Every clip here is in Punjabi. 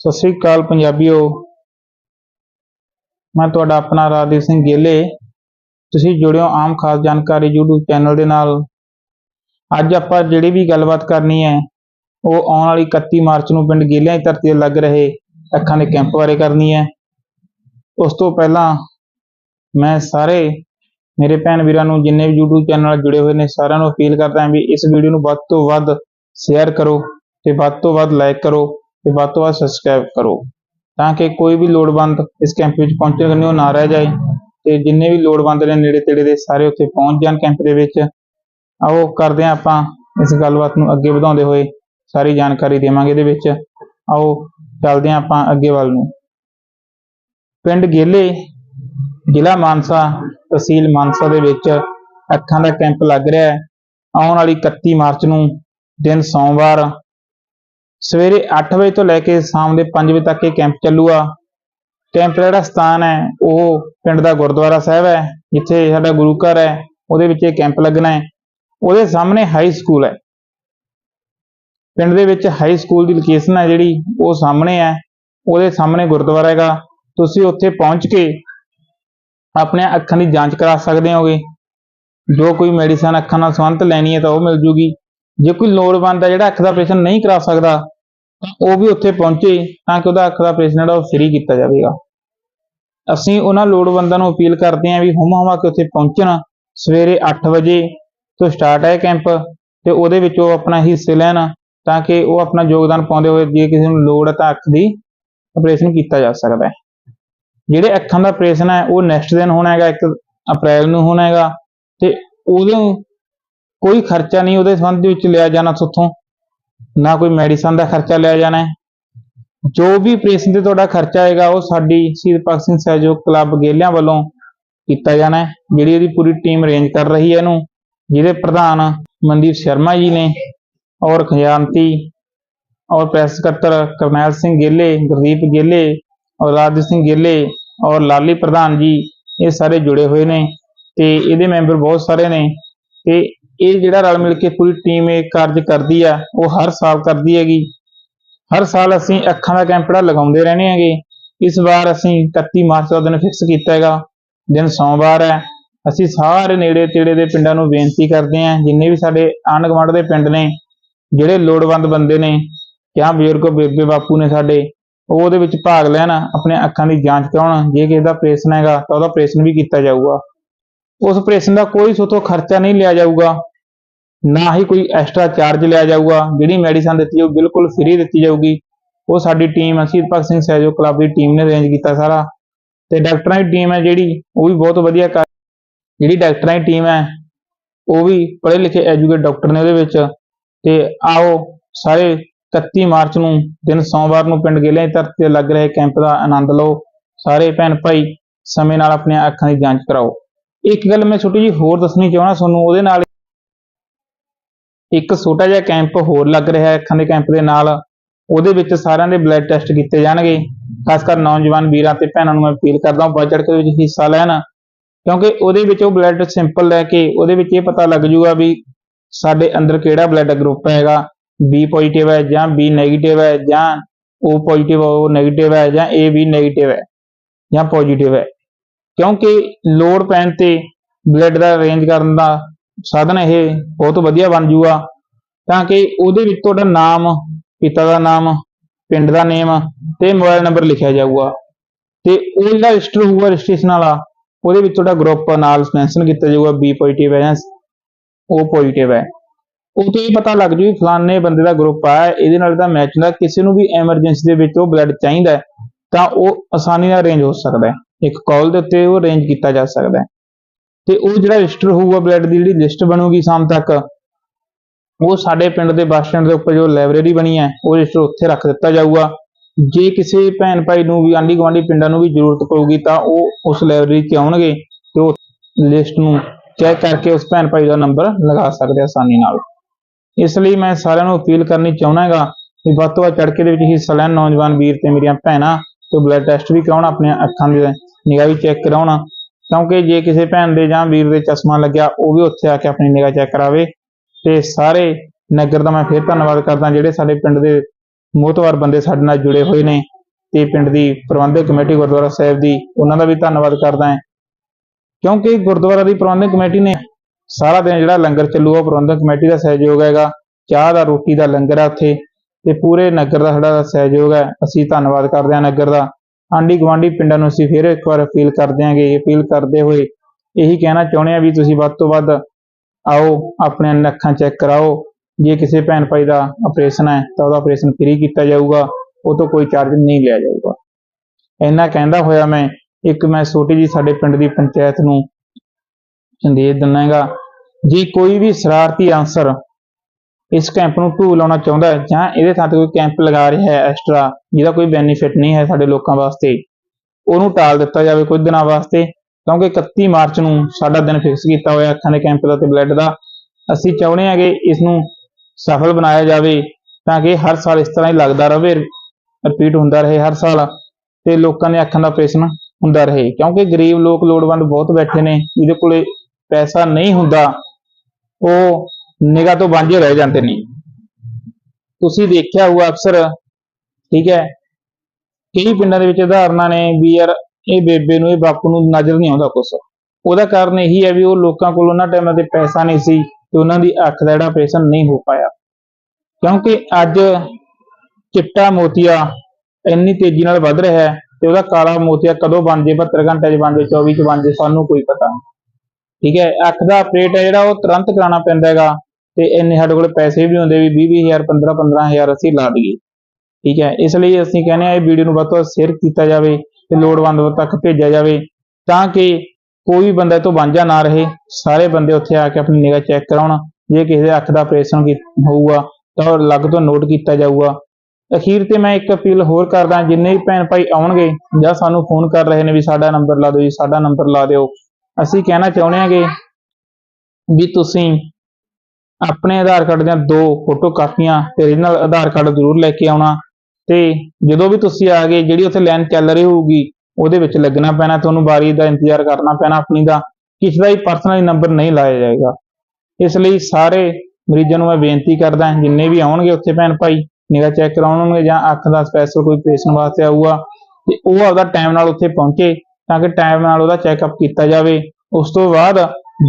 ਸਤਿ ਸ੍ਰੀ ਅਕਾਲ ਪੰਜਾਬੀਓ। ਮੈਂ ਤੁਹਾਡਾ ਆਪਣਾ ਰਾਜਦੀਪ ਸਿੰਘ ਗੇਲੇ। ਤੁਸੀਂ ਜੁੜਿਓ ਆਮ ਖਾਸ ਜਾਣਕਾਰੀ YouTube ਚੈਨਲ ਦੇ ਨਾਲ। ਅੱਜ ਆਪਾਂ ਜਿਹੜੀ ਵੀ ਗੱਲਬਾਤ ਕਰਨੀ ਹੈ, ਉਹ ਆਉਣ ਵਾਲੀ 31 ਮਾਰਚ ਨੂੰ ਪਿੰਡ ਗੇਲਿਆਂ ਦੀ ਧਰਤੀ ਤੇ ਲੱਗ ਰਹੇ ਅੱਖਾਂ ਦੇ ਕੈਂਪ ਬਾਰੇ ਕਰਨੀ ਹੈ। ਉਸ ਤੋਂ ਪਹਿਲਾਂ ਮੈਂ ਸਾਰੇ ਮੇਰੇ ਭੈਣ ਵੀਰਾਂ ਨੂੰ ਜਿੰਨੇ ਵੀ YouTube ਚੈਨਲ ਨਾਲ ਜੁੜੇ ਹੋਏ ਨੇ, ਸਾਰਿਆਂ ਨੂੰ ਅਪੀਲ ਕਰਦਾ ਹਾਂ ਵੀ ਇਸ ਵੀਡੀਓ ਨੂੰ ਵੱਧ ਤੋਂ ਵੱਧ ਸ਼ੇਅਰ ਕਰੋ ਤੇ ਵੱਧ ਤੋਂ ਵੱਧ ਲਾਈਕ ਕਰੋ। ਤੇ ਵੱਧ ਤੋਂ ਵੱਧ ਸਬਸਕ੍ਰਾਈਬ ਕਰੋ, ਤਾਂ ਕਿ ਕੋਈ ਵੀ ਲੋੜਵੰਦ ਇਸ ਕੈਂਪ ਵਿੱਚ ਪਹੁੰਚਣ ਕਰਨੀ ਨਾ ਰਹਿ ਜਾਏ, ਤੇ ਜਿੰਨੇ ਵੀ ਲੋੜਵੰਦ ਨੇ ਨੇੜੇ ਤੇੜੇ ਦੇ ਸਾਰੇ ਉੱਥੇ ਪਹੁੰਚ ਜਾਣ ਕੈਂਪ ਦੇ ਵਿੱਚ। ਆਓ ਕਰਦੇ ਹਾਂ ਆਪਾਂ ਇਸ ਗੱਲਬਾਤ ਨੂੰ ਅੱਗੇ ਵਧਾਉਂਦੇ ਹੋਏ ਸਾਰੀ ਜਾਣਕਾਰੀ ਦੇਵਾਂਗੇ ਇਹਦੇ ਵਿੱਚ। ਆਓ ਚੱਲਦੇ ਹਾਂ ਆਪਾਂ ਅੱਗੇ ਵੱਲ ਨੂੰ। ਪਿੰਡ ਗੇਲੇ, ਜ਼ਿਲ੍ਹਾ ਮਾਨਸਾ, ਤਹਿਸੀਲ ਮਾਨਸਾ ਦੇ ਵਿੱਚ ਅੱਖਾਂ ਦਾ ਕੈਂਪ ਲੱਗ ਰਿਹਾ ਹੈ। ਆਉਣ ਵਾਲੀ 31 ਮਾਰਚ ਨੂੰ, ਦਿਨ ਸੋਮਵਾਰ ਸਵੇਰੇ 8 ਵਜੇ ਤੋਂ ਲੈ ਕੇ ਸ਼ਾਮ ਦੇ 5 ਵਜੇ ਤੱਕ ਇਹ ਕੈਂਪ ਚੱਲੂਗਾ। ਕੈਂਪ ਦਾ ਜਿਹੜਾ ਸਥਾਨ ਹੈ, ਉਹ ਪਿੰਡ ਦਾ ਗੁਰਦੁਆਰਾ ਸਾਹਿਬ ਹੈ, ਜਿੱਥੇ ਸਾਡਾ ਗੁਰੂ ਘਰ ਹੈ, ਉਹਦੇ ਵਿੱਚ ਇਹ ਕੈਂਪ ਲੱਗਣਾ ਹੈ। ਉਹਦੇ ਸਾਹਮਣੇ ਹਾਈ ਸਕੂਲ ਹੈ। ਪਿੰਡ ਦੇ ਵਿੱਚ ਹਾਈ ਸਕੂਲ ਦੀ ਲੋਕੇਸ਼ਨ ਹੈ ਜਿਹੜੀ, ਉਹ ਸਾਹਮਣੇ ਹੈ। ਉਹਦੇ ਸਾਹਮਣੇ ਗੁਰਦੁਆਰਾ ਹੈਗਾ। ਤੁਸੀਂ ਉੱਥੇ ਪਹੁੰਚ ਕੇ ਆਪਣੇ ਅੱਖਾਂ ਦੀ ਜਾਂਚ ਕਰਾ ਸਕਦੇ ਹੋਗੇ। ਜੋ ਕੋਈ ਮੈਡੀਸਨ ਅੱਖਾਂ ਨਾਲ ਸੰਬੰਧਿਤ ਲੈਣੀ ਹੈ ਤਾਂ ਉਹ ਮਿਲ ਜੂਗੀ। ਜੇ ਕੋਈ ਲੋੜਵੰਦ ਹੈ ਜਿਹੜਾ ਅੱਖ ਦਾ ਆਪਰੇਸ਼ਨ ਨਹੀਂ ਕਰਾ ਸਕਦਾ ਤਾਂ ਉਹ ਵੀ ਉੱਥੇ ਪਹੁੰਚੇ ਤਾਂ ਕਿ ਉਹਦਾ ਅੱਖ ਦਾ ਆਪਰੇਸ਼ਨ ਜਿਹੜਾ ਉਹ ਫ੍ਰੀ ਕੀਤਾ ਜਾਵੇਗਾ। ਅਸੀਂ ਉਹਨਾਂ ਲੋੜਵੰਦਾਂ ਨੂੰ ਅਪੀਲ ਕਰਦੇ ਹਾਂ ਵੀ ਹੁਮ ਹੁਮਾ ਕੇ ਉੱਥੇ ਪਹੁੰਚਣ। ਸਵੇਰੇ 8 ਵਜੇ ਤੋਂ ਸਟਾਰਟ ਹੈ ਕੈਂਪ ਤੇ ਉਹਦੇ ਵਿੱਚ ਉਹ ਆਪਣਾ ਹਿੱਸੇ ਲੈਣ ਤਾਂ ਕਿ ਉਹ ਆਪਣਾ ਯੋਗਦਾਨ ਪਾਉਂਦੇ ਹੋਏ ਜੇ ਕਿਸੇ ਨੂੰ ਲੋੜ ਹੈ ਤਾਂ ਅੱਖ ਦੀ ਆਪਰੇਸ਼ਨ ਕੀਤਾ ਜਾ ਸਕਦਾ ਹੈ। ਜਿਹੜੇ ਅੱਖਾਂ ਦਾ ਆਪਰੇਸ਼ਨ ਹੈ, ਉਹ ਨੈਕਸਟ ਦਿਨ ਹੋਣਾ ਹੈਗਾ 1 ਅਪ੍ਰੈਲ ਨੂੰ ਹੋਣਾ ਹੈਗਾ ਤੇ ਉਹਦੇ ਕੋਈ ਖਰਚਾ ਨਹੀਂ, ਉਹਦੇ ਸੰਬੰਧ ਵਿੱਚ ਲਿਆ ਜਾਣਾ ਸੁੱਥੋਂ। ਨਾ ਕੋਈ ਮੈਡੀਸਨ ਦਾ ਖਰਚਾ ਲਿਆ ਜਾਣਾ ਹੈ। ਜੋ ਵੀ ਆਪਰੇਸ਼ਨ ਤੇ ਤੁਹਾਡਾ ਖਰਚਾ ਆਏਗਾ, ਉਹ ਸਾਡੀ ਸ਼ਹੀਦ ਭਗਤ ਸਿੰਘ ਸਹਿਯੋਗ ਕਲੱਬ ਗੇਲਿਆਂ ਵੱਲੋਂ ਕੀਤਾ ਜਾਣਾ ਹੈ। ਜਿਹੜੀ ਇਹਦੀ ਪੂਰੀ ਟੀਮ ਅਰੇਂਜ ਕਰ ਰਹੀ ਹੈ ਇਹਨੂੰ, ਜਿਹਦੇ ਪ੍ਰਧਾਨ ਮਨਦੀਪ ਸ਼ਰਮਾ ਜੀ ਨੇ ਔਰ ਖਜ਼ਾਨਤੀ ਔਰ ਪ੍ਰੈਸ ਸਕੱਤਰ ਕਰਨੈਲ ਸਿੰਘ ਗੇਲੇ, ਗੁਰਦੀਪ ਗੇਲੇ ਔਰ ਰਾਜਦੀਪ ਸਿੰਘ ਗੇਲੇ ਔਰ ਲਾਲੀ ਪ੍ਰਧਾਨ ਜੀ, ਇਹ ਸਾਰੇ ਜੁੜੇ ਹੋਏ ਨੇ ਤੇ ਇਹਦੇ ਮੈਂਬਰ ਬਹੁਤ ਸਾਰੇ ਨੇ ਤੇ ਇਹ ਜਿਹੜਾ ਰਲ ਮਿਲ ਕੇ ਪੂਰੀ ਟੀਮ ਇਹ ਕਾਰਜ ਕਰਦੀ ਆ, ਉਹ ਹਰ ਸਾਲ ਕਰਦੀ ਹੈਗੀ। ਹਰ ਸਾਲ ਅਸੀਂ ਅੱਖਾਂ ਦਾ ਕੈਂਪ ਜਿਹੜਾ ਲਗਾਉਂਦੇ ਰਹਿੰਦੇ ਹੈਗੇ। ਇਸ ਵਾਰ ਅਸੀਂ 31 ਮਾਰਚ ਦਾ ਦਿਨ ਫਿਕਸ ਕੀਤਾ ਹੈਗਾ। ਦਿਨ ਸੋਮਵਾਰ ਹੈ। ਅਸੀਂ ਸਾਰੇ ਨੇੜੇ ਤੇੜੇ ਦੇ ਪਿੰਡਾਂ ਨੂੰ ਬੇਨਤੀ ਕਰਦੇ ਹਾਂ, ਜਿੰਨੇ ਵੀ ਸਾਡੇ ਆਂਢ ਗੁਆਂਢ ਦੇ ਪਿੰਡ ਨੇ, ਜਿਹੜੇ ਲੋੜਵੰਦ ਬੰਦੇ ਨੇ, ਜਾਂ ਬਜ਼ੁਰਗ ਬੇਬੇ ਬਾਪੂ ਨੇ ਸਾਡੇ, ਉਹ ਉਹਦੇ ਵਿੱਚ ਭਾਗ ਲੈਣ, ਆਪਣੇ ਅੱਖਾਂ ਦੀ ਜਾਂਚ ਕਰਾਉਣ। ਜੇ ਕਿਸੇ ਦਾ ਆਪਰੇਸ਼ਨ ਹੈਗਾ ਤਾਂ ਉਹਦਾ ਆਪਰੇਸ਼ਨ ਵੀ ਕੀਤਾ ਜਾਊਗਾ। ਉਸ ਆਪਰੇਸ਼ਨ ਦਾ ਕੋਈ ਸੋਤੋਂ ਖਰਚਾ ਨਹੀਂ ਲਿਆ ਜਾਊਗਾ। ਨਾ ਹੀ ਕੋਈ ਐਕਸਟਰਾ ਚਾਰਜ ਲਿਆ ਜਾਊਗਾ, ਜਿਹੜੀ ਮੈਡੀਸਨ ਦਿੱਤੀ ਜਾਊ ਬਿਲਕੁਲ ਫ੍ਰੀ ਦਿੱਤੀ ਜਾਊਗੀ। ਉਹ ਸਾਡੀ ਟੀਮ ਅਸੀਂ ਭਗਤ ਸਿੰਘ ਸਹਿਯੋਗ ਕਲੱਬ ਦੀ ਟੀਮ ਨੇ ਅਰੇਂਜ ਕੀਤਾ ਸਾਰਾ। ਤੇ ਡਾਕਟਰਾਂ ਦੀ ਟੀਮ ਹੈ ਜਿਹੜੀ, ਉਹ ਵੀ ਬਹੁਤ ਵਧੀਆ ਕਰ ਜਿਹੜੀ ਡਾਕਟਰਾਂ ਦੀ ਟੀਮ ਹੈ, ਉਹ ਵੀ ਪੜ੍ਹੇ ਲਿਖੇ ਐਜੂਕੇਟ ਡਾਕਟਰ ਨੇ ਉਹਦੇ ਵਿੱਚ। ਤੇ ਆਓ, ਸਾਰੇ 31 ਮਾਰਚ ਨੂੰ, ਦਿਨ ਸੋਮਵਾਰ ਨੂੰ ਪਿੰਡ ਗੇਲਿਆਂ ਦੀ ਧਰਤੀ ਤੇ ਲੱਗ ਰਹੇ ਕੈਂਪ ਦਾ ਆਨੰਦ ਲਓ। ਸਾਰੇ ਭੈਣ ਭਾਈ ਸਮੇਂ ਨਾਲ ਆਪਣੀਆਂ ਅੱਖਾਂ ਦੀ ਜਾਂਚ ਕਰਾਓ। ਇੱਕ ਗੱਲ ਮੈਂ ਛੋਟੀ ਜਿਹੀ ਹੋਰ ਦੱਸਣੀ ਚਾਹਣਾ ਤੁਹਾਨੂੰ, ਉਹਦੇ ਨਾਲ ਇੱਕ ਛੋਟਾ ਜਿਹਾ ਕੈਂਪ ਹੋਰ ਲੱਗ ਰਿਹਾ ਹੈ ਅੱਖਾਂ ਦੇ ਕੈਂਪ ਦੇ ਨਾਲ। ਉਹਦੇ ਵਿੱਚ ਸਾਰਿਆਂ ਦੇ ਬਲੱਡ ਟੈਸਟ ਕੀਤੇ ਜਾਣਗੇ। ਖਾਸ ਕਰ ਨੌਜਵਾਨ ਵੀਰਾਂ ਤੇ ਭੈਣਾਂ ਨੂੰ ਮੈਂ ਅਪੀਲ ਕਰਦਾ ਹਾਂ ਵੱਧ ਚੜ੍ਹ ਕੇ ਵਿੱਚ ਹਿੱਸਾ ਲੈਣ। ਕਿਉਂਕਿ ਉਹਦੇ ਵਿੱਚ ਉਹ ਬਲੱਡ ਸਿੰਪਲ ਲੈ ਕੇ ਉਹਦੇ ਵਿੱਚ ਇਹ ਪਤਾ ਲੱਗ ਜੂਗਾ ਵੀ ਸਾਡੇ ਅੰਦਰ ਕਿਹੜਾ ਬਲੱਡ ਗਰੁੱਪ ਹੈਗਾ। B ਪੋਜ਼ਿਟਿਵ ਹੈ ਜਾਂ B ਨੈਗੇਟਿਵ ਹੈ ਜਾਂ O ਪੋਜ਼ਿਟਿਵ O ਨੈਗੇਟਿਵ ਹੈ ਜਾਂ AB ਨੈਗੇਟਿਵ ਹੈ ਜਾਂ ਪੋਜ਼ਿਟਿਵ ਹੈ। ਕਿਉਂਕਿ ਲੋੜ ਪੈਣ ਤੇ ਬਲੱਡ ਦਾ ਅਰੇਂਜ ਕਰਨ ਦਾ ਸਾਧਨ ਇਹ ਬਹੁਤ ਵਧੀਆ ਬਣ ਜੂਗਾ। ਤਾਂ ਕਿ ਉਹਦੇ ਵਿੱਚ ਤੁਹਾਡਾ ਨਾਮ, ਪਿਤਾ ਦਾ ਨਾਮ, ਪਿੰਡ ਦਾ ਨੇਮ ਤੇ ਮੋਬਾਈਲ ਨੰਬਰ ਲਿਖਿਆ ਜਾਊਗਾ। ਤੇ ਉਹ ਜਿਹੜਾ ਰਜਿਸਟਰ ਹੋਊਗਾ ਰਜਿਸਟ੍ਰੇਸ਼ਨ ਵਾਲਾ, ਉਹਦੇ ਵਿੱਚ ਤੁਹਾਡਾ ਗਰੁੱਪ ਨਾਲ ਮੈਂਸ਼ਨ ਕੀਤਾ ਜਾਊਗਾ ਬੀ ਪੋਜ਼ਿਟਿਵ ਹੈ ਜਾਂ ਉਹ ਪੋਜ਼ਿਟਿਵ ਹੈ। ਉਹ ਤੋਂ ਇਹ ਪਤਾ ਲੱਗ ਜੂ ਵੀ ਫਲਾਣੇ ਬੰਦੇ ਦਾ ਗਰੁੱਪ ਆ, ਇਹਦੇ ਨਾਲ ਤਾਂ ਮੈਚ ਹੁੰਦਾ। ਕਿਸੇ ਨੂੰ ਵੀ ਐਮਰਜੈਂਸੀ ਦੇ ਵਿੱਚ ਉਹ ਬਲੱਡ ਚਾਹੀਦਾ ਤਾਂ ਉਹ ਆਸਾਨੀ ਨਾਲ ਅਰੇਂਜ ਹੋ ਸਕਦਾ ਹੈ। ਇੱਕ ਕਾਲ ਦੇ ਉੱਤੇ ਉਹ ਅਰੇਂਜ ਕੀਤਾ ਜਾ ਸਕਦਾ ਹੈ। ਤੇ ਉਹ ਜਿਹੜਾ ਰਜਿਸਟਰ ਹੋਊਗਾ ਬਲੱਡ ਦੀ ਜਿਹੜੀ ਲਿਸਟ ਬਣੂਗੀ ਸ਼ਾਮ ਤੱਕ, ਉਹ ਸਾਡੇ ਪਿੰਡ ਦੇ ਬੱਸ ਸਟੈਂਡ ਦੇ ਉੱਪਰ ਜੋ ਲਾਇਬ੍ਰੇਰੀ ਬਣੀ ਹੈ, ਉਹ ਰਜਿਸਟਰ ਉੱਥੇ ਰੱਖ ਦਿੱਤਾ ਜਾਊਗਾ। ਜੇ ਕਿਸੇ ਭੈਣ ਭਾਈ ਨੂੰ ਵੀ, ਆਂਢੀ ਗੁਆਂਢੀ ਪਿੰਡਾਂ ਨੂੰ ਵੀ ਜ਼ਰੂਰਤ ਪਊਗੀ ਤਾਂ ਉਹ ਉਸ ਲਾਇਬ੍ਰੇਰੀ 'ਚ ਆਉਣਗੇ ਤੇ ਉਹ ਲਿਸਟ ਨੂੰ ਚੈੱਕ ਕਰਕੇ ਉਸ ਭੈਣ ਭਾਈ ਦਾ ਨੰਬਰ ਲਗਾ ਸਕਦੇ ਆ ਆਸਾਨੀ ਨਾਲ। ਇਸ ਲਈ ਮੈਂ ਸਾਰਿਆਂ ਨੂੰ ਅਪੀਲ ਕਰਨੀ ਚਾਹੁੰਦਾ ਹੈਗਾ ਕਿ ਵੱਧ ਤੋਂ ਵੱਧ ਚੜਕੇ ਦੇ ਵਿੱਚ ਹਿੱਸਾ ਲੈਣ ਨੌਜਵਾਨ ਵੀਰ ਤੇ ਮੇਰੀਆਂ ਭੈਣਾਂ ਤੇ ਬਲੱਡ ਟੈਸਟ ਵੀ ਕਰਾਉਣ, ਆਪਣੀਆਂ ਅੱਖਾਂ ਦੀ ਨਿਗਾਹ ਵੀ ਚੈੱਕ ਕਰਾਉਣ। ਕਿਉਂਕਿ ਜੇ ਕਿਸੇ ਭੈਣ ਦੇ ਜਾਂ ਵੀਰ ਦੇ ਚਸ਼ਮਾ ਲੱਗਿਆ, ਉਹ ਵੀ ਉੱਥੇ ਆ ਕੇ ਆਪਣੀ ਨਿਗਾਹ ਚੈੱਕ ਕਰਾਵੇ। ਤੇ ਸਾਰੇ ਨਗਰ ਦਾ ਮੈਂ ਫਿਰ ਧੰਨਵਾਦ ਕਰਦਾ, ਜਿਹੜੇ ਸਾਡੇ ਪਿੰਡ ਦੇ ਮੋਹਤਵਾਰ ਬੰਦੇ ਸਾਡੇ ਨਾਲ ਜੁੜੇ ਹੋਏ ਨੇ ਤੇ ਪਿੰਡ ਦੀ ਪ੍ਰਬੰਧਕ ਕਮੇਟੀ ਗੁਰਦੁਆਰਾ ਸਾਹਿਬ ਦੀ, ਉਹਨਾਂ ਦਾ ਵੀ ਧੰਨਵਾਦ ਕਰਦਾ ਹਾਂ। ਕਿਉਂਕਿ ਗੁਰਦੁਆਰਾ ਦੀ ਪ੍ਰਬੰਧਕ ਕਮੇਟੀ ਨੇ ਸਾਰਾ ਦਿਨ ਜਿਹੜਾ ਲੰਗਰ ਚੱਲੂਗਾ ਪ੍ਰਬੰਧਕ ਕਮੇਟੀ ਦਾ ਸਹਿਯੋਗ ਹੈਗਾ। ਚਾਹ ਦਾ, ਰੋਟੀ ਦਾ ਲੰਗਰ ਆ ਉੱਥੇ ਤੇ ਪੂਰੇ ਨਗਰ ਦਾ ਸਾਡਾ ਸਹਿਯੋਗ ਹੈ। ਅਸੀਂ ਧੰਨਵਾਦ ਕਰਦੇ ਹਾਂ ਨਗਰ ਦਾ। ਆਂਢੀ ਗੁਆਂਢੀ ਪਿੰਡਾਂ ਨੂੰ ਅਸੀਂ ਫਿਰ ਇੱਕ ਵਾਰ ਅਪੀਲ ਕਰਦੇ ਹਾਂਗੇ ਅਪੀਲ ਕਰਦੇ ਹੋਏ ਇਹੀ ਕਹਿਣਾ ਚਾਹੁੰਦੇ ਹਾਂ ਵੀ ਤੁਸੀਂ ਵੱਧ ਤੋਂ ਵੱਧ ਆਓ ਆਪਣੇ ਅੱਖਾਂ ਚੈੱਕ ਕਰਾਓ। ਜੇ ਕਿਸੇ ਭੈਣ ਭਾਈ ਦਾ ਆਪਰੇਸ਼ਨ ਹੈ ਤਾਂ ਉਹਦਾ ਆਪਰੇਸ਼ਨ ਫ੍ਰੀ ਕੀਤਾ ਜਾਊਗਾ, ਉਹ ਤੋਂ ਕੋਈ ਚਾਰਜ ਨਹੀਂ ਲਿਆ ਜਾਊਗਾ। ਇੰਨਾ ਕਹਿੰਦਾ ਹੋਇਆ ਮੈਂ, ਇੱਕ ਮੈਂ ਛੋਟੀ ਜੀ ਸਾਡੇ ਪਿੰਡ ਦੀ ਪੰਚਾਇਤ ਨੂੰ ਸੰਦੇਸ਼ ਦਿੰਦਾ ਹੈਗਾ, ਜੇ ਕੋਈ ਵੀ ਸ਼ਰਾਰਤੀ ਅਨਸਰ ਇਸ ਕੈਂਪ ਨੂੰ ਢੂ ਲਾਉਣਾ ਚਾਹੁੰਦਾ ਹੈ ਜਾਂ ਇਹਦੇ ਥਾਂ ਤੇ ਕੋਈ ਕੈਂਪ ਲਗਾ ਰਿਹਾ ਹੈ ਐਕਸਟਰਾ ਜਿਹਦਾ ਕੋਈ ਬੈਨੀਫਿਟ ਨਹੀਂ ਹੈ ਸਾਡੇ ਲੋਕਾਂ ਵਾਸਤੇ। ਉਹਨੂੰ ਟਾਲ ਦਿੱਤਾ ਜਾਵੇ ਕੁਝ ਦਿਨਾਂ ਵਾਸਤੇ, ਕਿਉਂਕਿ 31 ਮਾਰਚ ਨੂੰ ਸਾਡਾ ਦਿਨ ਫਿਕਸ ਕੀਤਾ ਹੋਇਆ ਅੱਖਾਂ ਦੇ ਕੈਂਪ ਦਾ ਤੇ ਬਲੱਡ ਦਾ। ਅਸੀਂ ਚਾਹੁੰਦੇ ਹਾਂ ਕਿ ਇਸ ਨੂੰ ਸਫਲ ਬਣਾਇਆ ਜਾਵੇ ਤਾਂ ਕਿ ਹਰ ਸਾਲ ਇਸ ਤਰ੍ਹਾਂ ਹੀ ਲੱਗਦਾ ਰਹੇ ਰਿਪੀਟ ਹੁੰਦਾ ਰਹੇ ਹਰ ਸਾਲ ਤੇ ਲੋਕਾਂ ਦੇ ਅੱਖਾਂ ਦਾ ਆਪਰੇਸ਼ਨ ਹੁੰਦਾ ਰਹੇ। ਕਿਉਂਕਿ ਗਰੀਬ ਲੋਕ ਲੋੜਵੰਦ ਬਹੁਤ ਬੈਠੇ ਨੇ, ਜਿਹਦੇ ਕੋਲੇ ਪੈਸਾ ਨਹੀਂ ਹੁੰਦਾ, ਉਹ ਨਿਗਾਹ ਤੋਂ ਵਾਂਝੇ ਰਹਿ ਜਾਂਦੇ ਨੇ। ਤੁਸੀਂ ਦੇਖਿਆ ਹੋਊਗਾ ਅਕਸਰ, ਠੀਕ ਹੈ, ਕਈ ਪਿੰਡਾਂ ਦੇ ਵਿੱਚ ਉਦਾਹਰਨਾਂ ਨੇ ਵੀ ਯਾਰ ਇਹ ਬੇਬੇ ਨੂੰ, ਇਹ ਬਾਪੂ ਨੂੰ ਨਜ਼ਰ ਨਹੀਂ ਆਉਂਦਾ ਕੁਛ। ਉਹਦਾ ਕਾਰਨ ਇਹੀ ਹੈ ਵੀ ਉਹ ਲੋਕਾਂ ਕੋਲ ਉਹਨਾਂ ਟਾਈਮਾਂ ਤੇ ਪੈਸਾ ਨਹੀਂ ਸੀ ਤੇ ਉਹਨਾਂ ਦੀ ਅੱਖ ਦਾ ਜਿਹੜਾ ਆਪਰੇਸ਼ਨ ਨਹੀਂ ਹੋ ਪਾਇਆ। ਕਿਉਂਕਿ ਅੱਜ ਚਿੱਟਾ ਮੋਤੀਆ ਇੰਨੀ ਤੇਜ਼ੀ ਨਾਲ ਵੱਧ ਰਿਹਾ ਹੈ ਤੇ ਉਹਦਾ ਕਾਲਾ ਮੋਤੀਆ ਕਦੋਂ ਬਣ ਜੇ 72 ਘੰਟੇ 'ਚ ਬਣ ਜੇ 24 'ਚ ਬਣ ਜੇ, ਸਾਨੂੰ ਕੋਈ ਪਤਾ ਨਹੀਂ। ਠੀਕ ਹੈ, ਅੱਖ ਦਾ ਆਪਰੇਟ ਹੈ ਜਿਹੜਾ, ਉਹ ਤੁਰੰਤ ਕਰਾਉਣਾ ਪੈਂਦਾ ਹੈਗਾ। ਤੇ ਇੰਨੇ ਸਾਡੇ ਕੋਲ ਪੈਸੇ ਵੀ ਹੁੰਦੇ ਵੀ 20 20000 15 15000 ਅਸੀਂ ਲਾ ਦਈਏ। ਠੀਕ ਹੈ, ਇਸ ਲਈ ਅਸੀਂ ਕਹਿੰਦੇ ਆ ਇਹ ਵੀਡੀਓ ਨੂੰ ਵੱਧ ਤੋਂ ਸ਼ੇਅਰ ਕੀਤਾ ਜਾਵੇ ਤੇ ਲੋੜਵੰਦ ਤੱਕ ਭੇਜਿਆ ਜਾਵੇ ਤਾਂ ਕਿ ਕੋਈ ਵੀ ਬੰਦਾ ਤੋਂ ਵਾਂਝਾ ਨਾ ਰਹੇ, ਸਾਰੇ ਬੰਦੇ ਉੱਥੇ ਆ ਕੇ ਆਪਣੀ ਨਿਗਾਹ ਚੈੱਕ ਕਰਾਉਣ, ਜੇ ਕਿਸੇ ਦੇ ਅੱਖ ਦਾ ਆਪਰੇਸ਼ਨ ਹੋਊਗਾ ਤਾਂ ਉਹ ਅਲੱਗ ਤੋਂ ਨੋਟ ਕੀਤਾ ਜਾਊਗਾ। ਅਖੀਰ ਤੇ ਮੈਂ ਇੱਕ ਅਪੀਲ ਹੋਰ ਕਰਦਾ, ਜਿੰਨੇ ਵੀ ਭੈਣ ਭਾਈ ਆਉਣਗੇ ਜਾਂ ਸਾਨੂੰ ਫੋਨ ਕਰ ਰਹੇ ਨੇ ਵੀ ਸਾਡਾ ਨੰਬਰ ਲਾ ਦਿਓ ਜੀ, ਸਾਡਾ ਨੰਬਰ ਲਾ ਦਿਓ, ਅਸੀਂ ਕਹਿਣਾ ਚਾਹੁੰਦੇ ਹਾਂਗੇ ਵੀ ਤੁਸੀਂ ਆਪਣੇ ਆਧਾਰ ਕਾਰਡ ਦੀਆਂ ਦੋ ਫੋਟੋ ਕਾਪੀਆਂ ਤੇ origignal ਆਧਾਰ ਕਾਰਡ ਜ਼ਰੂਰ ਲੈ ਕੇ ਆਉਣਾ ਤੇ ਜਦੋਂ ਵੀ ਤੁਸੀਂ ਆ ਗਏ, ਜਿਹੜੀ ਉੱਥੇ ਲਾਈਨ ਚੱਲ ਰਹੀ ਹੋਊਗੀ, ਉਹਦੇ ਵਿੱਚ ਲੱਗਣਾ ਪੈਣਾ, ਤੁਹਾਨੂੰ ਵਾਰੀ ਦਾ ਇੰਤਜ਼ਾਰ ਕਰਨਾ ਪੈਣਾ ਆਪਣੀ ਦਾ, ਕਿਸੇ ਦਾ ਹੀ ਪਰਸਨਲ ਨੰਬਰ ਨਹੀਂ ਲਾਇਆ ਜਾਏਗਾ। ਇਸ ਲਈ ਸਾਰੇ ਮਰੀਜ਼ਾਂ ਨੂੰ ਮੈਂ ਬੇਨਤੀ ਕਰਦਾ, ਜਿੰਨੇ ਵੀ ਆਉਣਗੇ ਉੱਥੇ ਭੈਣ ਭਾਈ, ਨਿਗਾਹ ਚੈੱਕ ਕਰਾਉਣਗੇ ਜਾਂ ਅੱਖ ਦਾ ਸਪੈਸ਼ਲ ਕੋਈ ਆਪਰੇਸ਼ਨ ਵਾਸਤੇ ਆਊਗਾ, ਤੇ ਉਹ ਆਪਦਾ ਟਾਈਮ ਨਾਲ ਉੱਥੇ ਪਹੁੰਚੇ ਤਾਂ ਕਿ ਟਾਈਮ ਨਾਲ ਉਹਦਾ ਚੈੱਕਅਪ ਕੀਤਾ ਜਾਵੇ। ਉਸ ਤੋਂ ਬਾਅਦ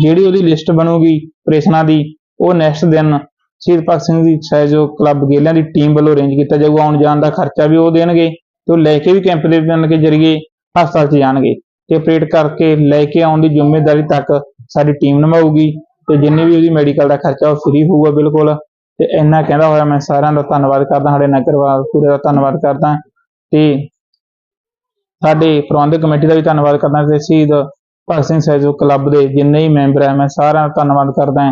ਜਿਹੜੀ ਉਹਦੀ ਲਿਸਟ ਬਣੂਗੀ ਪ੍ਰੇਸ਼ਨਾਂ ਦੀ ਉਹ ਨੈਕਸਟ ਦਿਨ ਸ਼ਹੀਦ ਭਗਤ ਸਿੰਘ ਦੀ ਸਹਿਯੋਗ ਕਲੱਬ ਗੇਲਿਆਂ ਦੀ ਟੀਮ ਵੱਲੋਂ ਅਰੇਂਜ ਕੀਤਾ ਜਾਊਗਾ, ਆਉਣ ਜਾਣ ਦਾ ਖਰਚਾ ਵੀ ਉਹ ਦੇਣਗੇ ਤੇ ਉਹ ਲੈ ਕੇ ਵੀ ਕੈਂਪ ਦੇ ਪਿੰਡ ਕੇ ਜਰੀਏ ਹਸਪਤਾਲ 'ਚ ਜਾਣਗੇ ਤੇ ਆਪਰੇਟ ਕਰਕੇ ਲੈ ਕੇ ਆਉਣ ਦੀ ਜ਼ਿੰਮੇਵਾਰੀ ਤੱਕ ਸਾਡੀ ਟੀਮ ਨਿਭਾਊਗੀ ਤੇ ਜਿੰਨੇ ਵੀ ਉਹਦੀ ਮੈਡੀਕਲ ਦਾ ਖਰਚਾ ਉਹ ਫ੍ਰੀ ਹੋਊਗਾ ਬਿਲਕੁਲ ਤੇ ਇੰਨਾ ਕਹਿੰਦਾ ਹੋਇਆ ਮੈਂ ਸਾਰਿਆਂ ਦਾ ਧੰਨਵਾਦ ਕਰਦਾ, ਸਾਡੇ ਨਗਰਵਾਲ ਪੂਰੇ ਦਾ ਧੰਨਵਾਦ ਕਰਦਾ ਤੇ ਸਾਡੇ ਪ੍ਰਬੰਧਕ ਕਮੇਟੀ ਦਾ ਵੀ ਧੰਨਵਾਦ ਕਰਦਾ ਤੇ ਸ਼ਹੀਦ ਭਗਤ ਸਿੰਘ ਸਹਿਯੋਗ ਕਲੱਬ ਦੇ ਜਿੰਨੇ ਵੀ ਮੈਂਬਰ ਹੈ, ਮੈਂ ਸਾਰਿਆਂ ਦਾ ਧੰਨਵਾਦ ਕਰਦਾ।